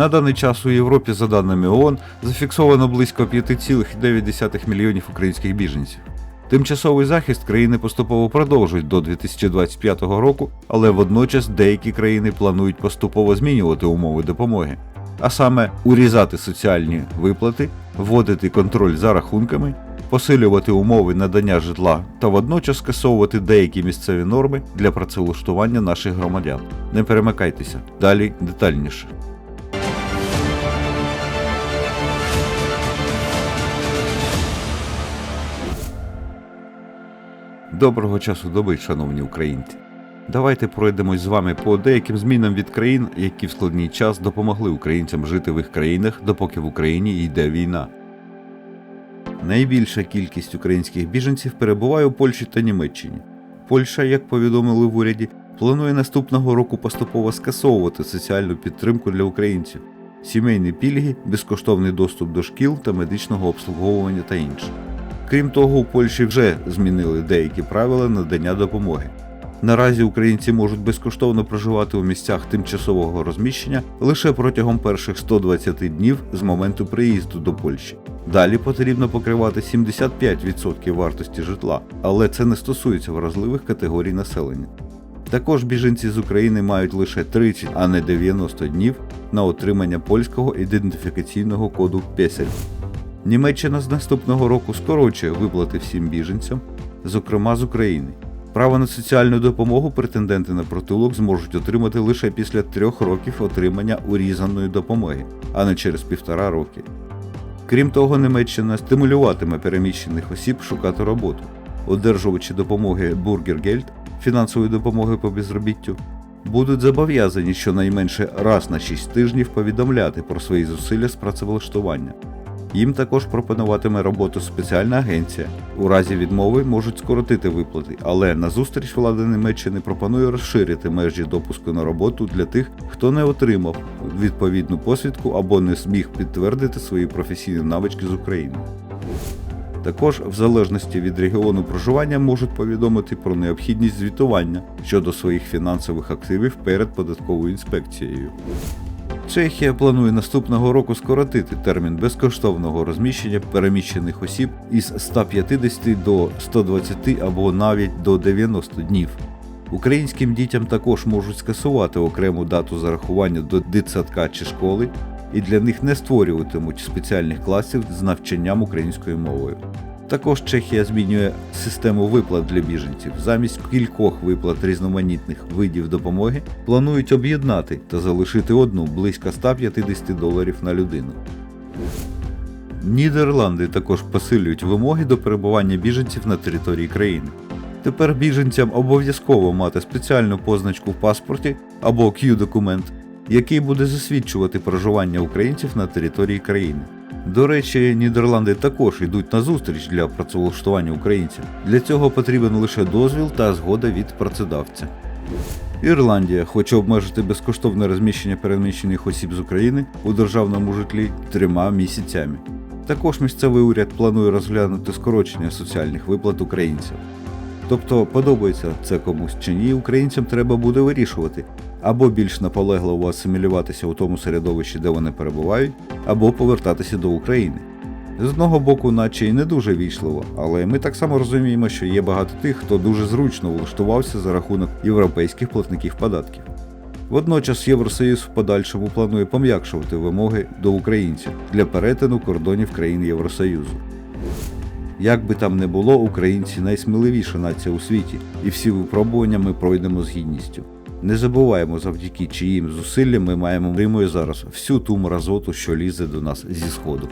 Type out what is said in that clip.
На даний час у Європі, за даними ООН, зафіксовано близько 5,9 мільйонів українських біженців. Тимчасовий захист країни поступово продовжують до 2025 року, але водночас деякі країни планують поступово змінювати умови допомоги, а саме урізати соціальні виплати, вводити контроль за рахунками, посилювати умови надання житла та водночас скасовувати деякі місцеві норми для працевлаштування наших громадян. Не перемикайтеся, далі детальніше. Доброго часу доби, шановні українці. Давайте пройдемось з вами по деяким змінам від країн, які в складний час допомогли українцям жити в їх країнах, допоки в Україні йде війна. Найбільша кількість українських біженців перебуває у Польщі та Німеччині. Польща, як повідомили в уряді, планує наступного року поступово скасовувати соціальну підтримку для українців, сімейні пільги, безкоштовний доступ до шкіл та медичного обслуговування та інше. Крім того, у Польщі вже змінили деякі правила надання допомоги. Наразі українці можуть безкоштовно проживати у місцях тимчасового розміщення лише протягом перших 120 днів з моменту приїзду до Польщі. Далі потрібно покривати 75% вартості житла, але це не стосується вразливих категорій населення. Також біженці з України мають лише 30, а не 90 днів на отримання польського ідентифікаційного коду PESEL. Німеччина з наступного року скорочує виплати всім біженцям, зокрема з України. Право на соціальну допомогу претенденти на притулок зможуть отримати лише після трьох років отримання урізаної допомоги, а не через півтора роки. Крім того, Німеччина стимулюватиме переміщених осіб шукати роботу, одержувачі допомоги Бургергельд, фінансової допомоги по безробіттю, будуть зобов'язані щонайменше раз на 6 тижнів повідомляти про свої зусилля з працевлаштування. Їм також пропонуватиме роботу спеціальна агенція. У разі відмови можуть скоротити виплати, але назустріч влада Німеччини пропонує розширити межі допуску на роботу для тих, хто не отримав відповідну посвідку або не зміг підтвердити свої професійні навички з України. Також, в залежності від регіону проживання, можуть повідомити про необхідність звітування щодо своїх фінансових активів перед податковою інспекцією. Чехія планує наступного року скоротити термін безкоштовного розміщення переміщених осіб із 150 до 120 або навіть до 90 днів. Українським дітям також можуть скасувати окрему дату зарахування до дитсадка чи школи, і для них не створюватимуть спеціальних класів з навчанням українською мовою. Також Чехія змінює систему виплат для біженців. Замість кількох виплат різноманітних видів допомоги планують об'єднати та залишити одну близько 150 доларів на людину. Нідерланди також посилюють вимоги до перебування біженців на території країни. Тепер біженцям обов'язково мати спеціальну позначку в паспорті або Q-документ, який буде засвідчувати проживання українців на території країни. До речі, Нідерланди також йдуть на зустріч для працевлаштування українців. Для цього потрібен лише дозвіл та згода від працедавця. Ірландія хоче обмежити безкоштовне розміщення переміщених осіб з України у державному житлі трьома місяцями. Також місцевий уряд планує розглянути скорочення соціальних виплат українців. Тобто, подобається це комусь чи ні, українцям треба буде вирішувати, або більш наполегливо асимілюватися у тому середовищі, де вони перебувають, або повертатися до України. З одного боку, наче і не дуже вічливо, але ми так само розуміємо, що є багато тих, хто дуже зручно влаштувався за рахунок європейських платників податків. Водночас Євросоюз в подальшому планує пом'якшувати вимоги до українців для перетину кордонів країн Євросоюзу. Як би там не було, українці найсміливіша нація у світі, і всі випробування ми пройдемо з гідністю. Не забуваємо, завдяки чиїм зусиллям ми маємо отримує зараз всю ту мразоту, що лізе до нас зі сходу.